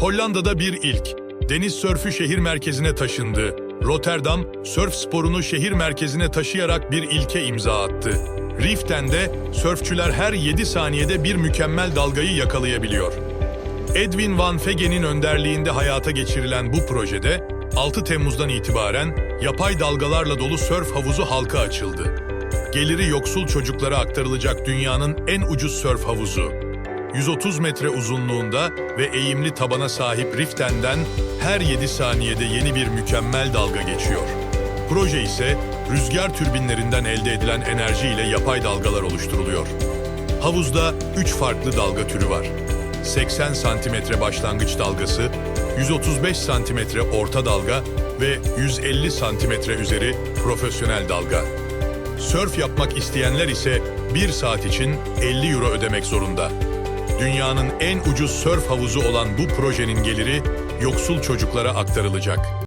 Hollanda'da bir ilk. Deniz sörfü şehir merkezine taşındı. Rotterdam, sörf sporunu şehir merkezine taşıyarak bir ilke imza attı. Riften'de sörfçüler her 7 saniyede bir mükemmel dalgayı yakalayabiliyor. Edwin Van Vegen'in önderliğinde hayata geçirilen bu projede 6 Temmuz'dan itibaren yapay dalgalarla dolu sörf havuzu halka açıldı. Geliri yoksul çocuklara aktarılacak dünyanın en ucuz sörf havuzu. 130 metre uzunluğunda ve eğimli tabana sahip Riften'den her 7 saniyede yeni bir mükemmel dalga geçiyor. Proje ise rüzgar türbinlerinden elde edilen enerjiyle yapay dalgalar oluşturuluyor. Havuzda 3 farklı dalga türü var. 80 santimetre başlangıç dalgası, 135 santimetre orta dalga ve 150 santimetre üzeri profesyonel dalga. Sörf yapmak isteyenler ise 1 saat için 50 euro ödemek zorunda. Dünyanın en ucuz sörf havuzu olan bu projenin geliri yoksul çocuklara aktarılacak.